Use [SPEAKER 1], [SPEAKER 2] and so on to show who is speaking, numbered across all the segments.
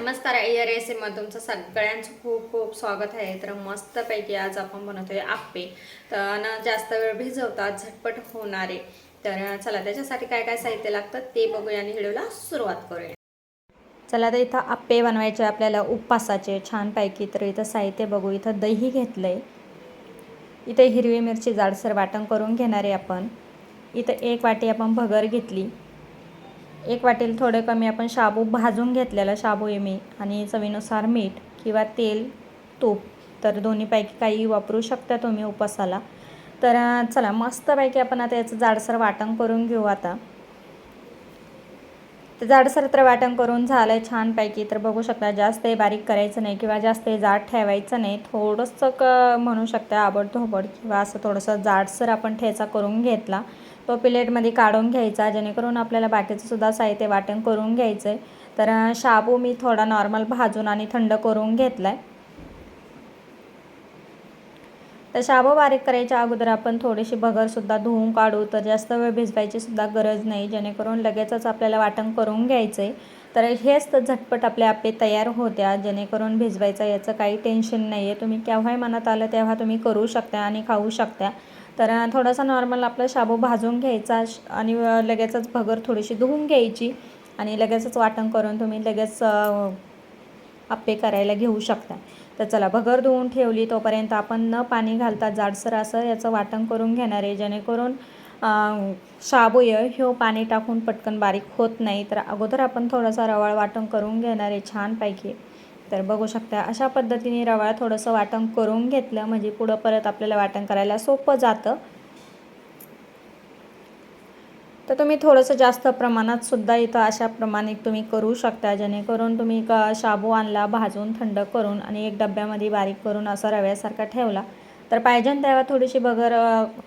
[SPEAKER 1] नमस्कार या रेसिपीमध्ये तुमचं सगळ्यांचं खूप खूप स्वागत आहे. तर मस्तपैकी आज आपण बनवतोय आप्पे. तर न जास्त वेळ भिजवतात झटपट होणारे तर चला त्याच्यासाठी काय काय साहित्य लागतं ते बघूया आणि व्हिडिओला सुरुवात करूया. चला तर इथं आप्पे बनवायचे आपल्याला उपवासाचे छानपैकी तर इथं साहित्य बघू. इथं दही घेतलं आहे इथे हिरवी मिरची जाडसर वाटण करून घेणार आहे आपण. इथं एक वाटी आपण भगर घेतली. एक वाटेल थोडं कमी आपण शाबू भाजून घेतलेला शाबू आहे मी आणि चवीनुसार मीठ किंवा तेल तूप तर दोन्हीपैकी काही वापरू शकता तुम्ही उपासाला. तर चला मस्तपैकी आपण आता याचं जाडसर वाटण करून घेऊ आता. तर जाडसर तर वाटण करून झालं आहे छानपैकी तर बघू शकता जास्त हे बारीक करायचं नाही किंवा जास्त हे जाड ठेवायचं नाही. थोडंसं क म्हणू शकता आबडधोबड किंवा असं थोडंसं जाडसर आपण ठेचा करून घेतला. तो प्लेटमध्ये काढून घ्यायचा जेणेकरून आपल्याला बाकीचंसुद्धा साहित्य वाटण करून घ्यायचं आहे तर शाबू मी थोडा नॉर्मल भाजून आणि थंड करून घेतला आहे तर शाबू बारीक करायच्या अगोदर आपण थोडीशी भगरसुद्धा धुवून काढू. तर जास्त वेळ भिजवायची सुद्धा गरज नाही जेणेकरून लगेचच आपल्याला वाटण करून घ्यायचं आहे तर हेच तर झटपट आपले आपे तयार होत्या जेणेकरून भिजवायचं याचं काही टेन्शन नाही आहे तुम्ही केव्हाही मनात आलं तेव्हा तुम्ही करू शकता आणि खाऊ शकता. तर थोडासा नॉर्मल आपला शाबू भाजून घ्यायचा श- आणि लगेचच भगर थोडीशी धुवून घ्यायची आणि लगेचच वाटण करून तुम्ही लगेच आप्पे करायला घेऊ शकता. तर चला भगर धुवून ठेवली तोपर्यंत आपण न पाणी घालता जाडसर असं याचं वाटण करून घेणार आहे. जेणेकरून शाबू शाबूय ह्यो पाणी टाकून पटकन बारीक होत नाही. तर अगोदर आपण थोडासा रवाळ वाटण करून घेणार आहे छानपैकी. तर बघू शकता अशा पद्धतीने रवाळ थोडंसं वाटण करून घेतलं म्हणजे पुढं परत आपल्याला वाटण करायला सोपं जातं. तर तुम्ही थोडंसं जास्त प्रमाणात सुद्धा इथं अशा प्रमाणे तुम्ही करू शकता जेणेकरून तुम्ही क शाबू आणला भाजून थंड करून आणि एक डब्यामध्ये बारीक करून असा रव्यासारखा ठेवला. तर पाहिजे तेव्हा थोडीशी बगर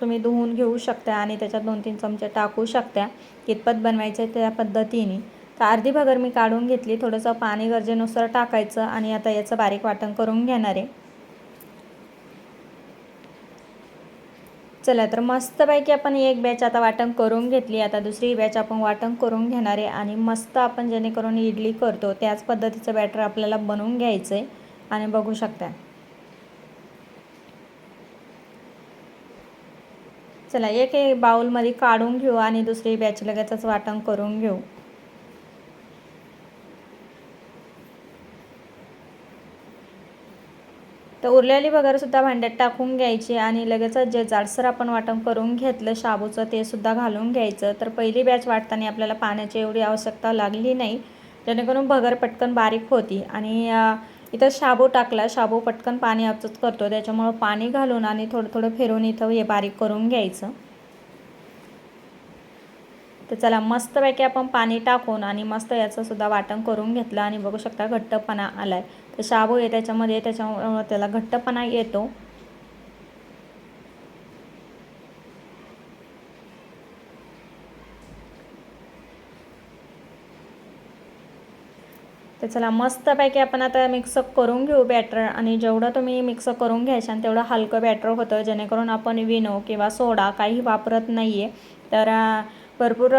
[SPEAKER 1] तुम्ही धुवून घेऊ शकता आणि त्याच्यात दोन तीन चमचे टाकू शकता. कितपत बनवायचे त्या पद्धतीने. तर अर्धी भगर मी काढून घेतली. थोडंसं पाणी गरजेनुसार टाकायचं आणि आता याचं बारीक वाटण करून घेणार आहे. चला तर मस्तपैकी आपण एक बॅच आता वाटण करून घेतली. आता दुसरी बॅच आपण वाटण करून घेणार आहे आणि मस्त आपण जेणेकरून इडली करतो. त्याच पद्धतीचं बॅटर आपल्याला बनवून घ्यायचं आहे आणि बघू शकता. चला एक एक बाउलमध्ये काढून घेऊ आणि दुसरी बॅच लगेचच वाटण करून घेऊ. तर उरलेली वगैरेसुद्धा भांड्यात टाकून घ्यायची आणि लगेचच जे जाडसर आपण वाटण करून घेतलं शाबूचं ते सुद्धा घालून घ्यायचं. तर पहिली बॅच वाटताना आपल्याला पाण्याची एवढी आवश्यकता लागली नाही. जेणेकरून भगर पटकन बारीक होती आणि इथं शाबू टाकला शाबू पटकन पाणी अपचत करतो. त्याच्यामुळं पाणी घालून आणि थोडं थोडं फिरून इथं हे बारीक करून घ्यायचं. तर चला मस्तपैकी आपण पाणी टाकून आणि मस्त याचं सुद्धा वाटण करून घेतलं आणि बघू शकता घट्टपणा आला आहे तर शाबू आहे त्याच्यामध्ये त्याच्या त्याला घट्टपणा येतो. तर चला मस्तपैकी आपण आता मिक्सअप करून घेऊ बॅटर आणि जेवढं तुम्ही मिक्सअप करून घ्यायचं तेवढं हलकं बॅटर होतं जेणेकरून आपण विनो किंवा सोडा काही वापरत नाही आहे तर भरपूर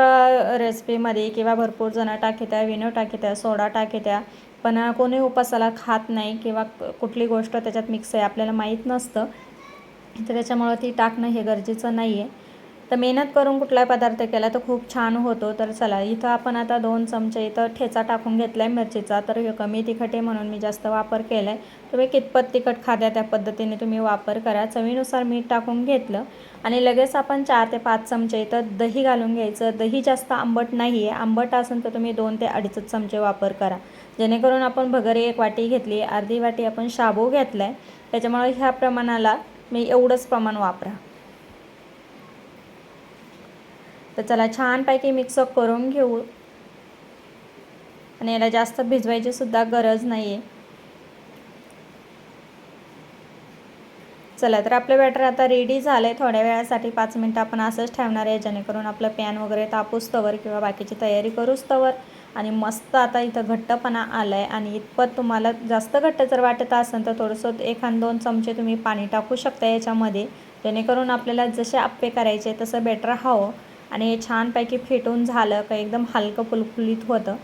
[SPEAKER 1] रेसिपीमध्ये किंवा भरपूर जणं टाकीत्या विनो टाकीत्या सोडा टाकीत्या पण कोणी उपासाला खात नाही किंवा कुठली गोष्ट त्याच्यात मिक्स आहे आपल्याला माहीत नसतं. तर त्याच्यामुळं ती टाकणं हे गरजेचं नाही आहे तर मेहनत करून कुठलाही पदार्थ केला तर खूप छान होतो. तर चला इथं आपण आता दोन चमचे इथं ठेचा टाकून घेतला आहे मिरचीचा. तर हे कमी तिखट आहे म्हणून मी जास्त वापर केला आहे तुम्ही कितपत तिखट खाद्या त्या पद्धतीने तुम्ही वापर करा. चवीनुसार मीठ टाकून घेतलं. आणि लगेच आपण चार ते पाच चमचे इथं दही घालून घ्यायचं. दही जास्त आंबट नाही आहे आंबट असेल तर तुम्ही दोन ते अडीचच चमचे वापर करा. जेणेकरून आपण भगरी एक वाटी घेतली अर्धी वाटी आपण शाबू घेतला आहे त्याच्यामुळे ह्या प्रमाणाला मी एवढंच प्रमाण वापरा. तर चला छानपैकी मिक्सअप करून घेऊ. आणि याला जास्त भिजवायची सुद्धा गरज नाही आहे चला तर आपलं बॅटर आता रेडी झालं आहे थोड्या वेळासाठी पाच मिनटं आपण असंच ठेवणार आहे जेणेकरून आपलं पॅन वगैरे तापूस तवर किंवा बाकीची तयारी करूच तवर. आणि मस्त आता इथं घट्टपणा आला आहे आणि इतपत तुम्हाला जास्त घट्ट जर वाटत असेल तर थोडंसं एखाद दोन चमचे तुम्ही पाणी टाकू शकता याच्यामध्ये. जेणेकरून आपल्याला जसे आप्पे करायचे तसं बेटर हवं. आणि हे छानपैकी फेटून झालं का एकदम हलकं फुलफुलीत होतं.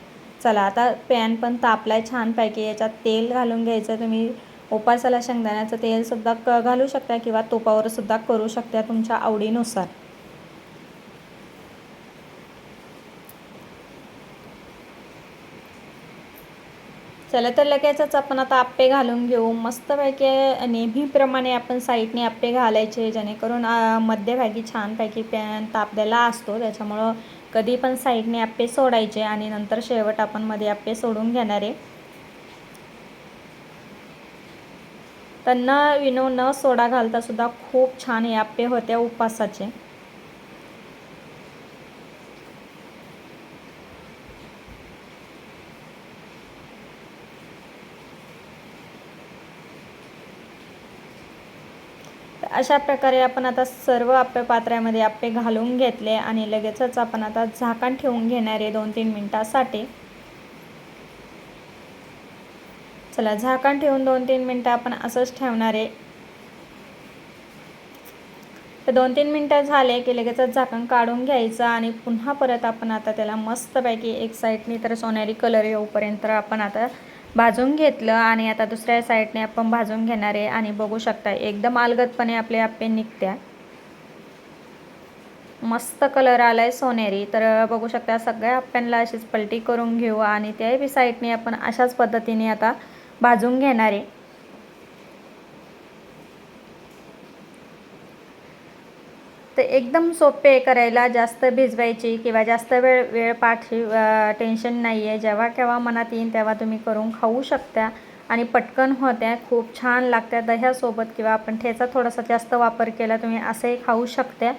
[SPEAKER 1] चला आता पॅन पण तापलाय छानपैकी. याच्यात तेल घालून घ्यायचं. तुम्ही उपासाला शेंगदाण्याचं तेलसुद्धा क घालू शकता किंवा तुपावरसुद्धा करू शकता तुमच्या आवडीनुसार. चला तर लगेचच आपण आता आप्पे घालून घेऊ. मस्तपैकी नेहमीप्रमाणे आपण साईडने आप्पे घालायचे जेणेकरून मध्यभागी छानपैकी पॅन तापलेला असतो. त्याच्यामुळं कधी पण साईडने आप्पे सोडायचे आणि नंतर शेवट आपण मध्ये आप्पे सोडून घेणार आहे. त्यांना विनो न सोडा घालता सुद्धा खूप छान हे आप्पे होते उपासाचे. अशा प्रकारे आपण आता सर्व आप्पे पात्र्यामध्ये आप्पे घालून घेतले आणि लगेचच आपण आता झाकण ठेवून घेणार आहे दोन तीन मिनटासाठी. चला झाकण ठेवून दोन तीन मिनटं आपण असंच ठेवणार आहे. तर दोन तीन मिनटं झाले की लगेचच झाकण काढून घ्यायचं आणि पुन्हा परत आपण आता त्याला मस्तपैकी एक साईडनी तर सोनेरी कलर येऊपर्यंत आपण आता भाजून घेतलं आणि आता दुसऱ्या साईडने आपण भाजून घेणार आहे आणि बघू शकता एकदम अलगदपणे आपले आपे निघत्या. मस्त कलर आला आहे सोनेरी. तर बघू शकता सगळ्या आप्प्यांना अशीच पलटी करून घेऊ आणि त्याही बी साईडने आपण अशाच पद्धतीने आता भाजून घेणार आहे. तर एकदम सोपे करायला जास्त भिजवायची किंवा जास्त वेळ वेळ पाठी टेन्शन नाही आहे जेव्हा केव्हा मनात येईन तेव्हा तुम्ही करून खाऊ शकता. आणि पटकन होत्या खूप छान लागत्या दह्यासोबत किंवा आपण ठेचा थोडासा जास्त वापर केला तुम्ही असंही खाऊ शकता.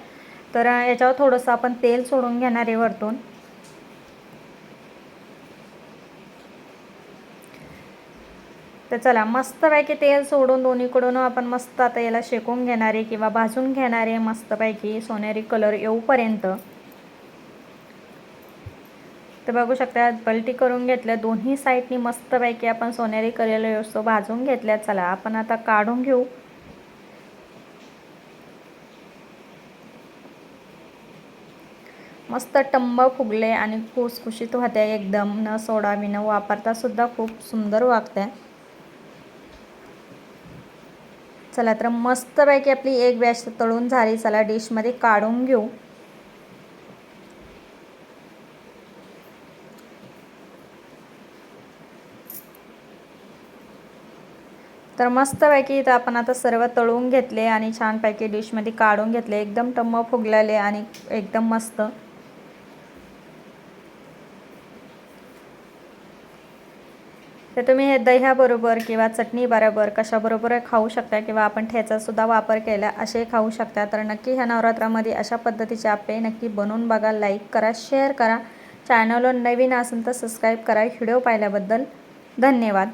[SPEAKER 1] तर याच्यावर थोडंसं आपण तेल सोडून घेणार आहे वरतून. तर चला मस्तपैकी तेल सोडून दोन्हीकडून आपण मस्त आता याला शेकून घेणारे किंवा भाजून घेणारे मस्तपैकी सोनेरी कलर येऊपर्यंत. तर बघू शकता पलटी करून घेतल्या दोन्ही साईडनी मस्तपैकी आपण सोनेरी कलर येऊस्तो भाजून घेतल्या. चला आपण आता काढून घेऊ. मस्त टंब फुगले आणि खुसखुशीत होत्या एकदम. न सोडा न वापरता सुद्धा खूप सुंदर वागत्या. चला तर मस्तपैकी आपली एक बॅच तळून झाली. चला डिशमध्ये काढून घेऊ. तर मस्तपैकी इथं आपण आता सर्व तळून घेतले आणि छानपैकी डिशमध्ये काढून घेतले. एकदम टम्म फुगलेले आणि एकदम मस्त. तर तुम्ही हे दह्याबरोबर किंवा चटणी बरोबर कशाबरोबर खाऊ शकता किंवा आपण ठेचासुद्धा वापर केला असे खाऊ शकता. तर नक्की ह्या नवरात्रामध्ये अशा पद्धतीचे आपे नक्की बनवून बघा लाईक करा शेअर करा. चॅनलवर नवीन असेल तर सबस्क्राईब करा. व्हिडिओ पाहिल्याबद्दल धन्यवाद.